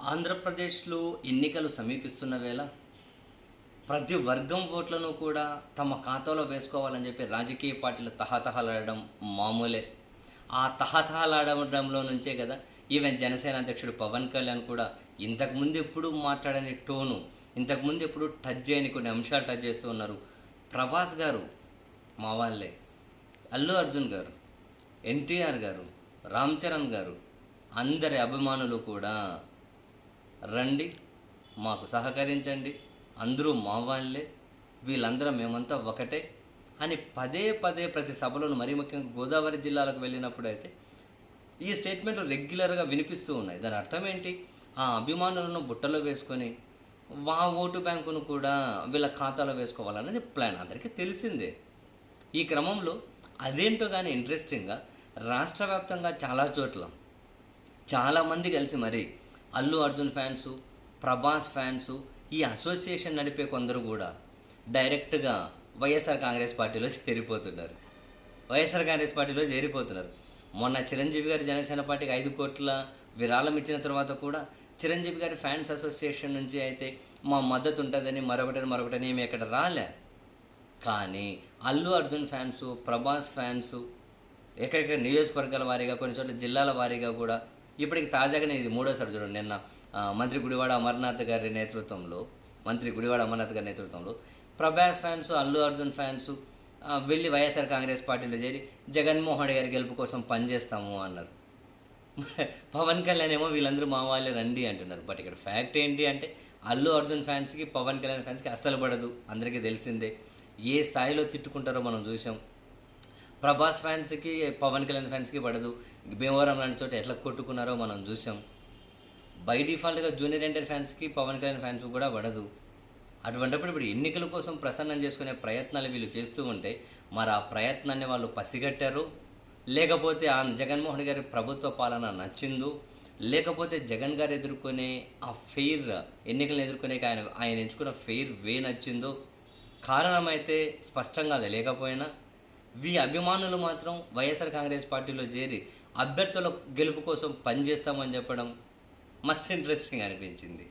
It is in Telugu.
ఆంధ్రప్రదేశ్లో ఎన్నికలు సమీపిస్తున్న వేళ ప్రతి వర్గం ఓట్లను కూడా తమ ఖాతాలో వేసుకోవాలని చెప్పి రాజకీయ పార్టీలు తహతహలాడడం మామూలే. ఆ తహతహలాడడంలో నుంచే కదా ఈవెన్ జనసేన అధ్యక్షుడు పవన్ కళ్యాణ్ కూడా ఇంతకుముందు ఎప్పుడు మాట్లాడని టోను ఇంతకుముందు ఎప్పుడు టచ్ చేయని కొన్ని అంశాలు టచ్ చేస్తూ ఉన్నారు. ప్రభాస్ గారు మా వాళ్ళే. అల్లు అర్జున్ గారు ఎన్టీఆర్ గారు రామ్ చరణ్ గారు అందరి అభిమానులు కూడా రండి మాకు సహకరించండి అందరూ మా వాళ్ళే వీళ్ళందరం మేమంతా ఒకటే అని పదే పదే ప్రతి సభలోను మరీ ముఖ్యంగా గోదావరి జిల్లాలకు వెళ్ళినప్పుడు అయితే ఈ స్టేట్మెంట్లు రెగ్యులర్గా వినిపిస్తూ ఉన్నాయి. దాని అర్థం ఏంటి? ఆ అభిమానులను బుట్టలో వేసుకొని వా ఓటు బ్యాంకును కూడా వీళ్ళ ఖాతాలో వేసుకోవాలనేది ప్లాన్. అందరికీ తెలిసిందే. ఈ క్రమంలో అదేంటో కానీ ఇంట్రెస్టింగ్గా రాష్ట్ర వ్యాప్తంగా చాలా చోట్ల చాలామంది కలిసి మరి అల్లు అర్జున్ ఫ్యాన్సు ప్రభాస్ ఫ్యాన్సు ఈ అసోసియేషన్ నడిపే కొందరు కూడా డైరెక్ట్గా వైఎస్ఆర్ కాంగ్రెస్ పార్టీలో చేరిపోతున్నారు. వైఎస్ఆర్ కాంగ్రెస్ పార్టీలో చేరిపోతున్నారు. మొన్న చిరంజీవి గారి జనసేన పార్టీకి ఐదు కోట్ల విరాళం ఇచ్చిన తర్వాత కూడా చిరంజీవి గారి ఫ్యాన్స్ అసోసియేషన్ నుంచి అయితే మా మద్దతు ఉంటుందని మరొకటని మరొకటని ఏమి ఇక్కడ రాలే. కానీ అల్లు అర్జున్ ఫ్యాన్స్ ప్రభాస్ ఫ్యాన్స్ ఎక్కడెక్కడ నియోజకవర్గాల వారీగా కొన్ని చోట్ల జిల్లాల వారీగా కూడా ఇప్పటికి తాజాగానే ఇది మూడోసారి చూడండి. నిన్న మంత్రి గుడివాడ అమర్నాథ్ గారి నేతృత్వంలో మంత్రి గుడివాడ అమర్నాథ్ గారి నేతృత్వంలో ప్రభాస్ ఫ్యాన్స్ అల్లు అర్జున్ ఫ్యాన్స్ వెళ్ళి వైఎస్ఆర్ కాంగ్రెస్ పార్టీలో చేరి జగన్మోహన్ గారి గెలుపు కోసం పనిచేస్తాము అన్నారు. పవన్ కళ్యాణ్ ఏమో వీళ్ళందరూ మా వాళ్ళే రండి అంటున్నారు. బట్ ఇక్కడ ఫ్యాక్ట్ ఏంటి అంటే అల్లు అర్జున్ ఫ్యాన్స్కి పవన్ కళ్యాణ్ ఫ్యాన్స్కి అస్సలు పడదు. అందరికీ తెలిసిందే. ఏ స్థాయిలో తిట్టుకుంటారో మనం చూసాం. ప్రభాస్ ఫ్యాన్స్కి పవన్ కళ్యాణ్ ఫ్యాన్స్కి పడదు. భీమవరం లాంటి చోట ఎట్లా కొట్టుకున్నారో మనం చూసాం. బై డిఫాల్ట్గా జూనియర్ ఎన్టీఆర్ ఫ్యాన్స్కి పవన్ కళ్యాణ్ ఫ్యాన్స్ కూడా పడదు. అటువంటిప్పుడు ఇప్పుడు ఎన్నికల కోసం ప్రసన్నం చేసుకునే ప్రయత్నాలు వీళ్ళు చేస్తూ ఉంటే మరి ఆ ప్రయత్నాన్ని వాళ్ళు పసిగట్టారు? లేకపోతే ఆ జగన్మోహన్ గారి ప్రభుత్వ పాలన నచ్చిందో? లేకపోతే జగన్ గారు ఎదుర్కొనే ఆ ఫెయిర్ ఎన్నికలను ఎదుర్కొనే ఆయన ఆయన ఎంచుకున్న ఫెయిర్ వే నచ్చిందో? కారణమైతే స్పష్టంగా అది లేకపోయినా వీ అభిమానులు మాత్రం వైఎస్ఆర్ కాంగ్రెస్ పార్టీలో చేరి అభ్యర్థుల గెలుపు కోసం పనిచేస్తామని చెప్పడం మస్తు ఇంట్రెస్టింగ్ అనిపించింది.